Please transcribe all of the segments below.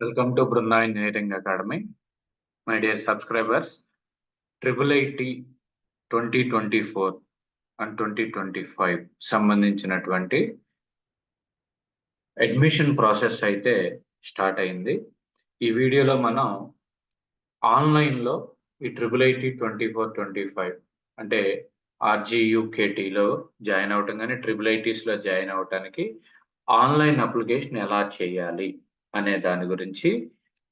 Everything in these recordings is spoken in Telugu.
Welcome to Brinda engineering academy my dear subscribers triple IT twenty twenty four and twenty twenty five సంబంధించినటువంటి అడ్మిషన్ ప్రాసెస్ అయితే స్టార్ట్ అయింది. ఈ వీడియోలో మనం ఆన్లైన్లో ఈ triple IT twenty four twenty five అంటే ఆర్జీయుకేటీలో జాయిన్ అవటం కానీ ట్రిపుల్ ఐటీస్లో జాయిన్ అవటానికి ఆన్లైన్ అప్లికేషన్ ఎలా చేయాలి? అనే దాని గురించి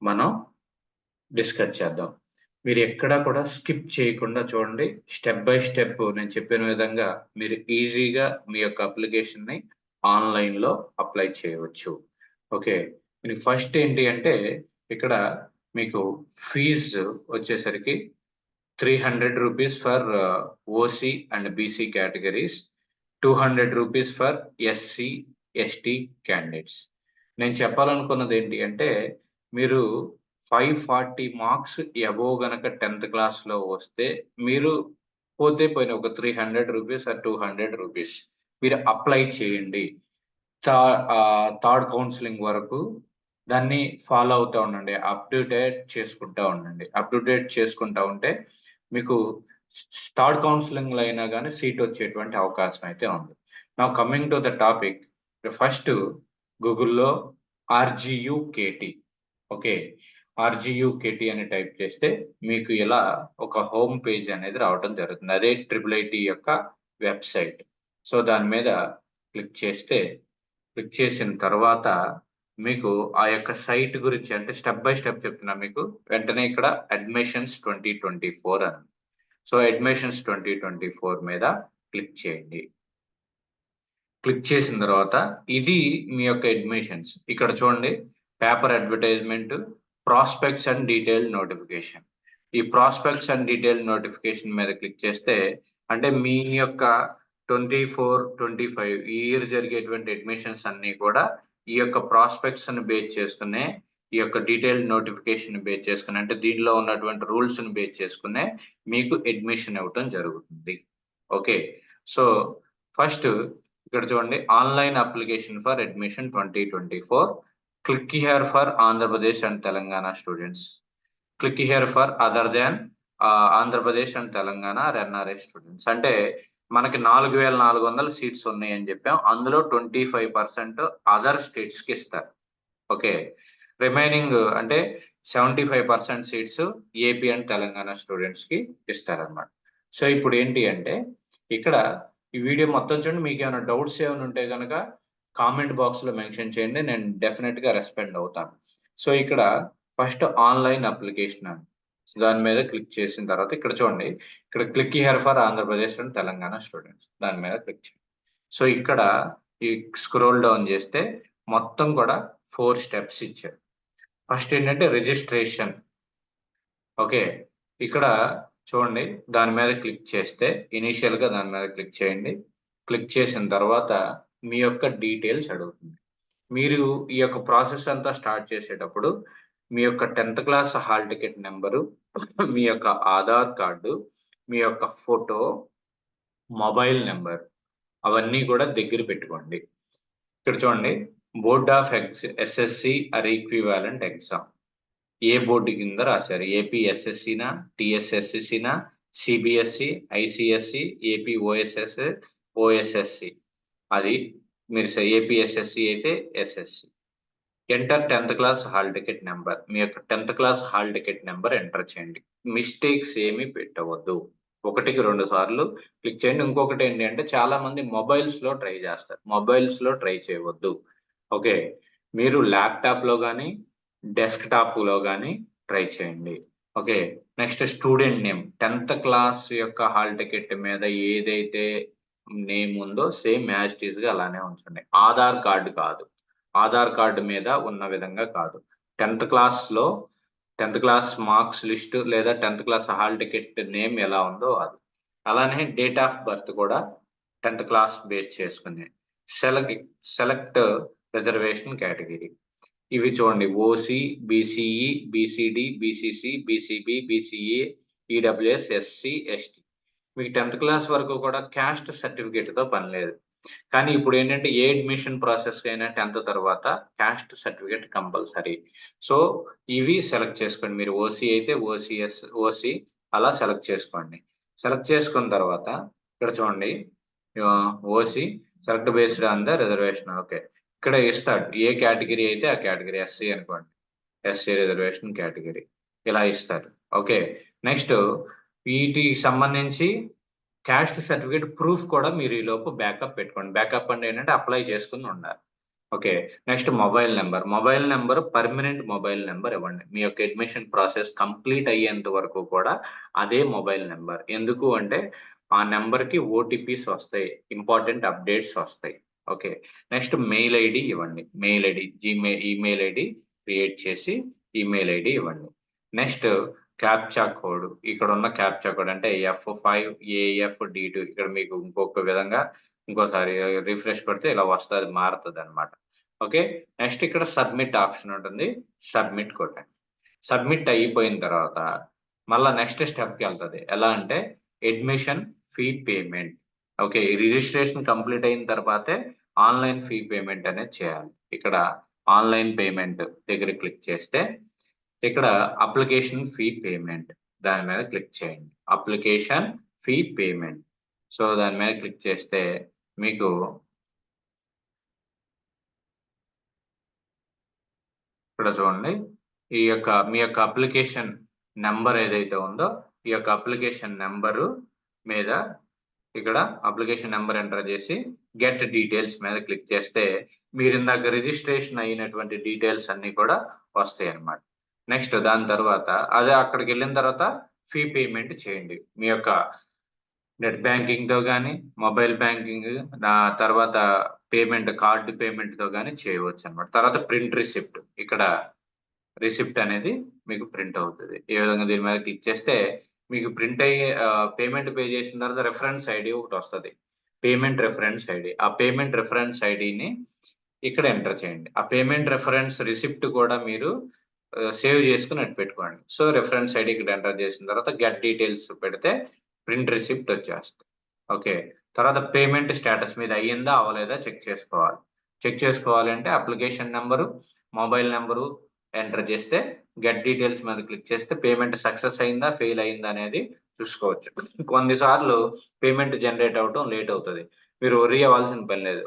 మనం డిస్కస్ చేద్దాం. మీరు ఎక్కడా కూడా స్కిప్ చేయకుండా చూడండి. స్టెప్ బై స్టెప్ నేను చెప్పిన విధంగా మీరు ఈజీగా మీ యొక్క అప్లికేషన్ని ఆన్లైన్లో అప్లై చేయవచ్చు. ఓకే మీకు ఫస్ట్ ఏంటి అంటే ఇక్కడ మీకు ఫీజు వచ్చేసరికి three hundred rupees for OC and BC categories two hundred rupees for SC ST candidates నేను చెప్పాలనుకున్నది ఏంటి అంటే మీరు ఫైవ్ ఫార్టీ మార్క్స్ అబోవ్ గనక టెన్త్ క్లాస్లో వస్తే మీరు పోతే పోయిన ఒక three hundred rupees or two hundred rupees మీరు అప్లై చేయండి. థర్డ్ కౌన్సిలింగ్ వరకు దాన్ని ఫాలో అవుతూ ఉండండి. అప్ డూడేట్ చేసుకుంటా ఉండండి. అప్ డూడేట్ చేసుకుంటా ఉంటే మీకు థర్డ్ కౌన్సిలింగ్లో అయినా కానీ సీట్ వచ్చేటువంటి అవకాశం అయితే ఉంది. నా coming to the topic first గూగుల్లో ఆర్జియుకేటి ఓకే ఆర్జియుకేటి అని టైప్ చేస్తే మీకు ఇలా ఒక హోమ్ పేజ్ అనేది రావడం జరుగుతుంది. అదే ట్రిపుల్ ఐటీ యొక్క వెబ్సైట్. సో దాని మీద క్లిక్ చేస్తే క్లిక్ చేసిన తర్వాత మీకు ఆ యొక్క సైట్ గురించి అంటే స్టెప్ బై స్టెప్ చెప్తున్నా మీకు వెంటనే ఇక్కడ అడ్మిషన్స్ ట్వంటీ ట్వంటీ ఫోర్ అని. So admissions twenty twenty four మీద క్లిక్ చేయండి. క్లిక్ చేసిన తర్వాత ఇది మీ యొక్క అడ్మిషన్స్ ఇక్కడ చూడండి paper advertisement prospectus and detail notification ఈ ప్రాస్పెక్ట్స్ అండ్ డీటెయిల్ నోటిఫికేషన్ మీద క్లిక్ చేస్తే అంటే మీ యొక్క ట్వంటీ ఫోర్ ట్వంటీ ఫైవ్ ఈ ఇయర్ జరిగేటువంటి అడ్మిషన్స్ అన్ని కూడా ఈ యొక్క ప్రాస్పెక్ట్స్ని బేస్ చేసుకునే ఈ యొక్క డీటెయిల్ నోటిఫికేషన్ బేస్ చేసుకుని అంటే దీనిలో ఉన్నటువంటి రూల్స్ని బేస్ చేసుకునే మీకు అడ్మిషన్ ఇవ్వటం జరుగుతుంది. ఓకే సో ఫస్ట్ ఇక్కడ చూడండి online application for admission twenty twenty four click here for Andhra Pradesh and Telangana students click here for other than Andhra Pradesh and Telangana are NRI students అంటే మనకి నాలుగు వేల నాలుగు వందల సీట్స్ ఉన్నాయి అని చెప్పాం. అందులో ట్వంటీ ఫైవ్ పర్సెంట్ అదర్ స్టేట్స్కి ఇస్తారు. ఓకే రిమైనింగ్ అంటే seventy five percent seats AP and Telangana స్టూడెంట్స్కి ఇస్తారనమాట సో ఇప్పుడు ఏంటి అంటే ఇక్కడ ఈ వీడియో మొత్తం చూడండి. మీకు ఏమైనా డౌట్స్ ఏమైనా ఉంటే కనుక కామెంట్ బాక్స్లో మెన్షన్ చేయండి. నేను డెఫినెట్గా రెస్పాండ్ అవుతాను. సో ఇక్కడ ఫస్ట్ ఆన్లైన్ అప్లికేషన్ అని దాని మీద క్లిక్ చేసిన తర్వాత ఇక్కడ చూడండి. ఇక్కడ click here for Andhra Pradesh and Telangana students దాని మీద క్లిక్ చేయండి. సో ఇక్కడ ఈ స్క్రోల్ డౌన్ చేస్తే మొత్తం కూడా ఫోర్ స్టెప్స్ ఇచ్చారు. ఫస్ట్ ఏంటంటే రిజిస్ట్రేషన్ ఓకే ఇక్కడ చూడండి దాని మీద క్లిక్ చేస్తే ఇనీషియల్గా దాని మీద క్లిక్ చేయండి. క్లిక్ చేసిన తర్వాత మీ యొక్క డీటెయిల్స్ అడుగుతుంది. మీరు ఈ యొక్క ప్రాసెస్ అంతా స్టార్ట్ చేసేటప్పుడు మీ యొక్క tenth class hall ticket number మీ యొక్క ఆధార్ కార్డు మీ యొక్క ఫోటో మొబైల్ నెంబర్ అవన్నీ కూడా దగ్గర పెట్టుకోండి. ఇక్కడ చూడండి board of ex SSC or equivalent exam A board కింద రాశారు? ఏపీఎస్ఎస్సినా టిఎస్ఎస్సినా CBSE ICSE AP OSS OSSC అది మీరు ఏపీఎస్ఎస్సి అయితే SSC enter tenth class hall ticket number మీ యొక్క tenth class hall ticket number enter చేయండి. మిస్టేక్స్ ఏమి పెట్టవద్దు. ఒకటికి రెండు సార్లు క్లిక్ చేయండి. ఇంకొకటి ఏంటి అంటే చాలా మంది మొబైల్స్లో ట్రై చేస్తారు. మొబైల్స్లో ట్రై చేయవద్దు. ఓకే మీరు ల్యాప్టాప్లో కానీ డెస్క్టాప్లో కానీ ట్రై చేయండి. Okay next student name. Tenth class యొక్క హాల్ టికెట్ మీద ఏదైతే నేమ్ ఉందో సేమ్ యాజ్గా అలానే ఉంచండి. ఆధార్ కార్డు కాదు. ఆధార్ కార్డు మీద ఉన్న విధంగా కాదు. టెన్త్ క్లాస్లో టెన్త్ క్లాస్ మార్క్స్ లిస్ట్ లేదా tenth class hall ticket name ఎలా ఉందో అది. అలానే డేట్ ఆఫ్ బర్త్ కూడా టెన్త్ క్లాస్ బేస్ చేసుకుని సెలెక్ట్ సెలెక్ట్ రిజర్వేషన్ కేటగిరీ. ఇవి చూడండి. OC BCE BCD BCC BCB BCA EWS SC ST మీకు టెన్త్ క్లాస్ వరకు కూడా క్యాస్ట్ సర్టిఫికేట్తో పని లేదు. కానీ ఇప్పుడు ఏంటంటే ఏ అడ్మిషన్ ప్రాసెస్ అయినా టెన్త్ తర్వాత క్యాస్ట్ సర్టిఫికేట్ కంపల్సరీ సో ఇవి సెలెక్ట్ చేసుకోండి. మీరు ఓసీ అయితే ఓసీఎస్ ఓసీ అలా సెలెక్ట్ చేసుకోండి. సెలెక్ట్ చేసుకున్న తర్వాత ఇక్కడ చూడండి. OC select based on the reservation okay ఇక్కడ ఇస్తాడు. ఏ కేటగిరీ అయితే ఆ కేటగిరీ ఎస్సీ అనుకోండి. SC reservation category. ఇలా ఇస్తారు ఓకే. నెక్స్ట్ వీటికి సంబంధించి క్యాస్ట్ సర్టిఫికేట్ ప్రూఫ్ కూడా మీరు ఈ లోపు బ్యాకప్ పెట్టుకోండి. బ్యాకప్ అంటే ఏంటంటే అప్లై చేసుకుని ఉండాలి. Okay. Next mobile number. Mobile number permanent mobile number ఇవ్వండి. మీ యొక్క అడ్మిషన్ ప్రాసెస్ కంప్లీట్ అయ్యేంత వరకు కూడా అదే మొబైల్ నెంబర్. ఎందుకు అంటే ఆ నెంబర్కి ఓటీపీస్ వస్తాయి. ఇంపార్టెంట్ అప్డేట్స్ వస్తాయి. ఓకే. నెక్స్ట్ మెయిల్ ఐడి ఇవ్వండి. Mail ID Gmail email ID create చేసి ఈమెయిల్ ఐడి ఇవ్వండి. Next captcha code. ఇక్కడ ఉన్న క్యాప్చా కోడ్ అంటే F five AF D two ఇక్కడ మీకు ఇంకొక విధంగా ఇంకోసారి రిఫ్రెష్ కొడితే ఇలా వస్తుంది మారుతుంది అనమాట ఓకే. నెక్స్ట్ ఇక్కడ సబ్మిట్ ఆప్షన్ ఉంటుంది. సబ్మిట్ కొట్టండి. సబ్మిట్ అయిపోయిన తర్వాత మళ్ళీ నెక్స్ట్ స్టెప్కి వెళ్తుంది. ఎలా అంటే admission fee payment. Okay. Registration complete అయిన తర్వాతే ఆన్లైన్ ఫీ పేమెంట్ అనేది చేయాలి. ఇక్కడ ఆన్లైన్ పేమెంట్ దగ్గర క్లిక్ చేస్తే ఇక్కడ అప్లికేషన్ ఫీ పేమెంట్ దాని మీద క్లిక్ చేయండి. Application fee payment. సో దాని మీద క్లిక్ చేస్తే మీకు ఇక్కడ చూడండి. ఈ యొక్క మీ యొక్క అప్లికేషన్ నెంబర్ ఏదైతే ఉందో ఈ యొక్క అప్లికేషన్ నెంబరు మీద ఇక్కడ అప్లికేషన్ నెంబర్ ఎంటర్ చేసి గెట్ డీటెయిల్స్ మీద క్లిక్ చేస్తే మీరు ఇందాక రిజిస్ట్రేషన్ అయినటువంటి డీటెయిల్స్ అన్ని కూడా వస్తాయి అన్నమాట. నెక్స్ట్ దాని తర్వాత అదే అక్కడికి వెళ్ళిన తర్వాత ఫీ పేమెంట్ చేయండి. మీ యొక్క నెట్ బ్యాంకింగ్తో కానీ మొబైల్ బ్యాంకింగ్ నా తర్వాత పేమెంట్ కార్డు పేమెంట్తో కానీ చేయవచ్చు అనమాట తర్వాత ప్రింట్ రిసిప్ట్. ఇక్కడ రిసిప్ట్ అనేది మీకు ప్రింట్ అవుతుంది. ఏ విధంగా దీని మీద క్లిక్ చేస్తే మీకు ప్రింట్ అయ్యే పేమెంట్ పే చేసిన తర్వాత రెఫరెన్స్ ఐడి ఒకటి వస్తుంది. పేమెంట్ రెఫరెన్స్ ఐడి ఆ పేమెంట్ రెఫరెన్స్ ఐడిని ఇక్కడ ఎంటర్ చేయండి. ఆ పేమెంట్ రెఫరెన్స్ రిసిప్ట్ కూడా మీరు సేవ్ చేసుకుని అటు పెట్టుకోండి. సో రెఫరెన్స్ ఐడి ఇక్కడ ఎంటర్ చేసిన తర్వాత గెట్ డీటెయిల్స్ పెడితే ప్రింట్ రిసిప్ట్ వచ్చేస్తుంది. ఓకే. తర్వాత పేమెంట్ స్టేటస్ మీద అయ్యిందా అవ్వలేదా చెక్ చేసుకోవాలి. చెక్ చేసుకోవాలంటే application number mobile number enter చేస్తే గెట్ డీటెయిల్స్ మీద క్లిక్ చేస్తే పేమెంట్ సక్సెస్ అయిందా ఫెయిల్ అయిందా అనేది చూసుకోవచ్చు. కొన్నిసార్లు పేమెంట్ జనరేట్ అవడం లేట్ అవుతుంది. మీరు వరి అవ్వాల్సిన పని లేదు.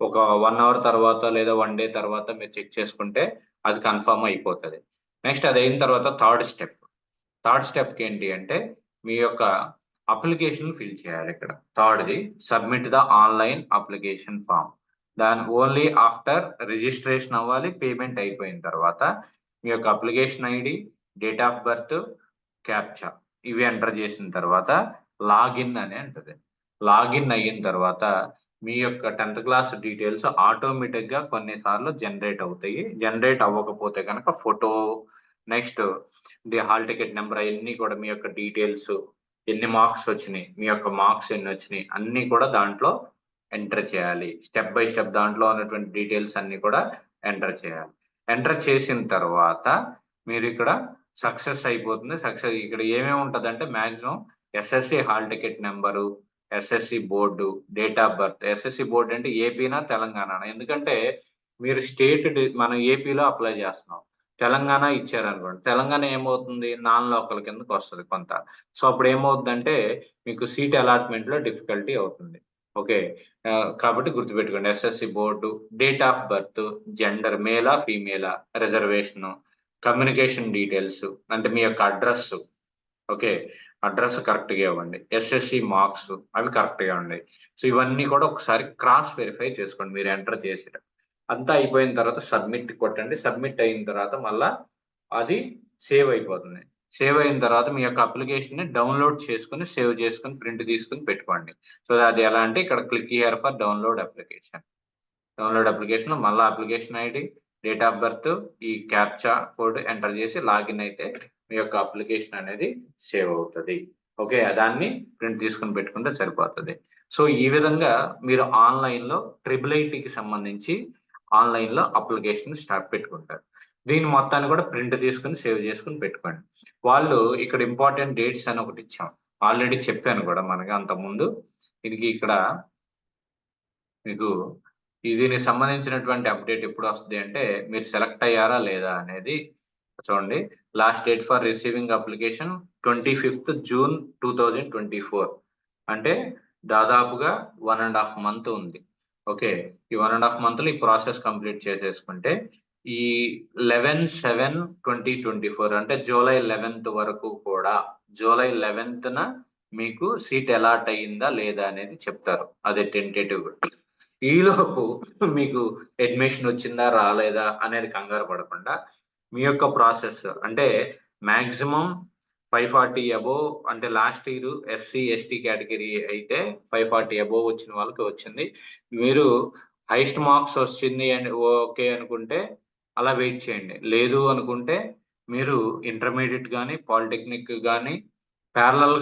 ఒక వన్ అవర్ తర్వాత లేదా వన్ డే తర్వాత మీరు చెక్ చేసుకుంటే అది కన్ఫర్మ్ అయిపోతుంది. నెక్స్ట్ అది అయిన తర్వాత థర్డ్ స్టెప్. థర్డ్ స్టెప్కి ఏంటి అంటే మీ యొక్క అప్లికేషన్ ఫిల్ చేయాలి ఇక్కడ. థర్డ్ది submit the online application form. దాని ఓన్లీ ఆఫ్టర్ రిజిస్ట్రేషన్ అవ్వాలి పేమెంట్ అయిపోయిన తర్వాత మీ యొక్క application ID date of birth captcha. ఇవి ఎంటర్ చేసిన తర్వాత లాగిన్ అని అంటది. లాగిన్ అయిన తర్వాత మీ యొక్క టెన్త్ క్లాస్ డీటెయిల్స్ ఆటోమేటిక్గా కొన్నిసార్లు జనరేట్ అవుతాయి. జనరేట్ అవ్వకపోతే కనుక photo next the hall ticket number అవన్నీ కూడా మీ యొక్క డీటెయిల్స్ ఎన్ని మార్క్స్ వచ్చినాయి మీ యొక్క మార్క్స్ ఎన్ని వచ్చినాయి అన్ని కూడా దాంట్లో ఎంటర్ చేయాలి. స్టెప్ బై స్టెప్ దాంట్లో ఉన్నటువంటి డీటెయిల్స్ అన్ని కూడా ఎంటర్ చేయాలి. ఎంటర్ చేసిన తర్వాత మీరు ఇక్కడ సక్సెస్ అయిపోతుంది. సక్సెస్ ఇక్కడ ఏమేమి ఉంటుంది అంటే maximum SSC hall ticket number SSC board date of birth. SSC board అంటే ఏపీనా తెలంగాణ ఎందుకంటే మీరు స్టేట్ మనం ఏపీలో అప్లై చేస్తున్నాం. తెలంగాణ ఇచ్చారనుకోండి. తెలంగాణ ఏమవుతుంది? నాన్ లోకల్ కిందకి వస్తుంది కొంత. సో అప్పుడు ఏమవుతుందంటే మీకు సీట్ అలాట్మెంట్లో డిఫికల్టీ అవుతుంది. ఓకే. కాబట్టి గుర్తుపెట్టుకోండి SSC board date of birth gender మేలా ఫీమేలా రిజర్వేషన్ కమ్యూనికేషన్ డీటెయిల్స్ అంటే మీ యొక్క అడ్రస్ ఓకే. అడ్రస్ కరెక్ట్గా ఇవ్వండి. ఎస్ఎస్సి మార్క్స్ అవి కరెక్ట్గా ఉన్నాయి సో ఇవన్నీ కూడా ఒకసారి క్రాస్ వెరిఫై చేసుకోండి మీరు ఎంటర్ చేసేట అంతా అయిపోయిన తర్వాత సబ్మిట్ కొట్టండి. సబ్మిట్ అయిన తర్వాత మళ్ళా అది సేవ్ అయిపోతుంది. సేవ్ అయిన తర్వాత మీ యొక్క అప్లికేషన్ని డౌన్లోడ్ చేసుకుని సేవ్ చేసుకుని ప్రింట్ తీసుకుని పెట్టుకోండి. సో అది ఎలా అంటే ఇక్కడ click here for download application. Download application మళ్ళీ application ID date of birth ఈ క్యాప్చా కోడ్ ఎంటర్ చేసి లాగిన్ అయితే మీ యొక్క అప్లికేషన్ అనేది సేవ్ అవుతుంది. ఓకే దాన్ని ప్రింట్ తీసుకుని పెట్టుకుంటే సరిపోతుంది. సో ఈ విధంగా మీరు ఆన్లైన్లో ఐటీకి సంబంధించి ఆన్లైన్లో అప్లికేషన్ స్టార్ట్ పెట్టుకుంటారు. దీని మొత్తాన్ని కూడా ప్రింట్ తీసుకుని సేవ్ చేసుకుని పెట్టుకోండి. వాళ్ళు ఇక్కడ ఇంపార్టెంట్ డేట్స్ అని ఒకటి ఇచ్చాం. ఆల్రెడీ చెప్పాను కూడా మనకి అంతకుముందు. ముందు దీనికి ఇక్కడ మీకు దీనికి సంబంధించినటువంటి అప్డేట్ ఎప్పుడు వస్తుంది అంటే మీరు సెలెక్ట్ అయ్యారా లేదా అనేది చూడండి. Last date for receiving application twenty fifth June two thousand twenty four. అంటే దాదాపుగా వన్ అండ్ హాఫ్ మంత్ ఉంది. ఓకే. ఈ వన్ అండ్ హాఫ్ మంత్లో ఈ ప్రాసెస్ కంప్లీట్ చేసేసుకుంటే ఈ eleven seven twenty twenty four అంటే జూలై లెవెన్త్ వరకు కూడా జూలై లెవెన్త్న మీకు సీట్ అలాట్ అయ్యిందా లేదా అనేది చెప్తారు. అదే టెంటేటివ్ ఈలోపు మీకు అడ్మిషన్ వచ్చిందా రాలేదా అనేది కంగారు పడకుండా మీ యొక్క ప్రాసెస్ అంటే మాక్సిమం ఫైవ్ ఫార్టీ అబోవ్ అంటే last year SC ST category అయితే ఫైవ్ ఫార్టీ అబోవ్ వచ్చిన వాళ్ళకి వచ్చింది. మీరు హైయెస్ట్ మార్క్స్ వచ్చింది అని ఓకే అనుకుంటే అలా వెయిట్ చేయండి. లేదు అనుకుంటే మీరు ఇంటర్మీడియట్ కానీ పాలిటెక్నిక్ కానీ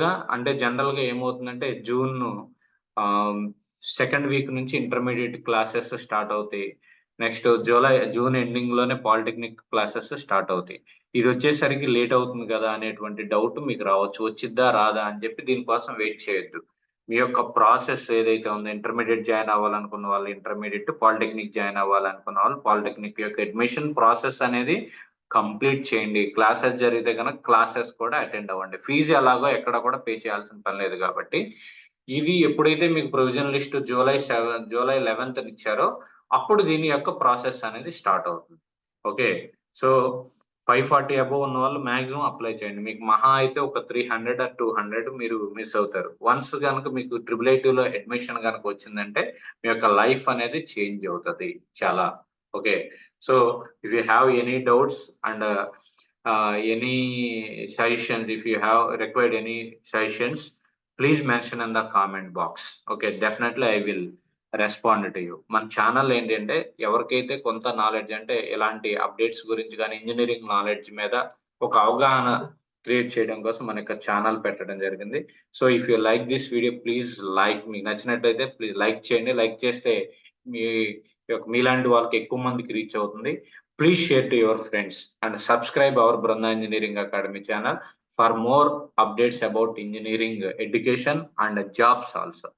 గా అంటే జనరల్గా ఏమవుతుందంటే జూన్ సెకండ్ వీక్ నుంచి ఇంటర్మీడియట్ క్లాసెస్ స్టార్ట్ అవుతాయి. నెక్స్ట్ జూలై జూన్ ఎండింగ్లోనే పాలిటెక్నిక్ క్లాసెస్ స్టార్ట్ అవుతాయి. ఇది వచ్చేసరికి లేట్ అవుతుంది కదా అనేటువంటి డౌట్ మీకు రావచ్చు. వచ్చిద్దా రాదా అని చెప్పి దీనికోసం వెయిట్ చేయొద్దు. మీ యొక్క ప్రాసెస్ ఏదైతే ఉందో ఇంటర్మీడియట్ జాయిన్ అవ్వాలనుకున్న వాళ్ళు ఇంటర్మీడియట్ పాలిటెక్నిక్ జాయిన్ అవ్వాలనుకున్న వాళ్ళు పాలిటెక్నిక్ యొక్క అడ్మిషన్ ప్రాసెస్ అనేది కంప్లీట్ చేయండి. క్లాసెస్ జరిగితే కనుక క్లాసెస్ కూడా అటెండ్ అవ్వండి. ఫీజు ఎలాగో ఎక్కడ కూడా పే చేయాల్సిన పని లేదు కాబట్టి ఇది ఎప్పుడైతే మీకు provision list July seven July eleventh ఇచ్చారో అప్పుడు దీని యొక్క ప్రాసెస్ అనేది స్టార్ట్ అవుతుంది. Okay so five forty above ఉన్న వాళ్ళు మాక్సిమం అప్లై చేయండి. మీకు మహా అయితే ఒక three hundred or two hundred మీరు మిస్ అవుతారు. వన్స్ కనుక మీకు ట్రిపుల్లో అడ్మిషన్ కనుక వచ్చిందంటే మీ యొక్క లైఫ్ అనేది చేంజ్ అవుతుంది చాలా. Okay? So if you have any doubts and any suggestions if you have required any suggestions please mention in the comment box. Okay? Definitely I will respond to you మన ఛానల్ ఏంటంటే ఎవరికైతే కొంత నాలెడ్జ్ అంటే ఎలాంటి అప్డేట్స్ గురించి కానీ ఇంజనీరింగ్ నాలెడ్జ్ మీద ఒక అవగాహన క్రియేట్ చేయడం కోసం మన యొక్క ఛానల్ పెట్టడం జరిగింది. So if you like this video please like మీకు నచ్చినట్లయితే ప్లీజ్ లైక్ చేయండి. లైక్ చేస్తే మీ యొక్క మీలాంటి వాళ్ళకి ఎక్కువ మందికి రీచ్ అవుతుంది. Please share to your friends and subscribe our Brinda engineering academy channel for more updates about engineering education and jobs also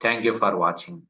thank you for watching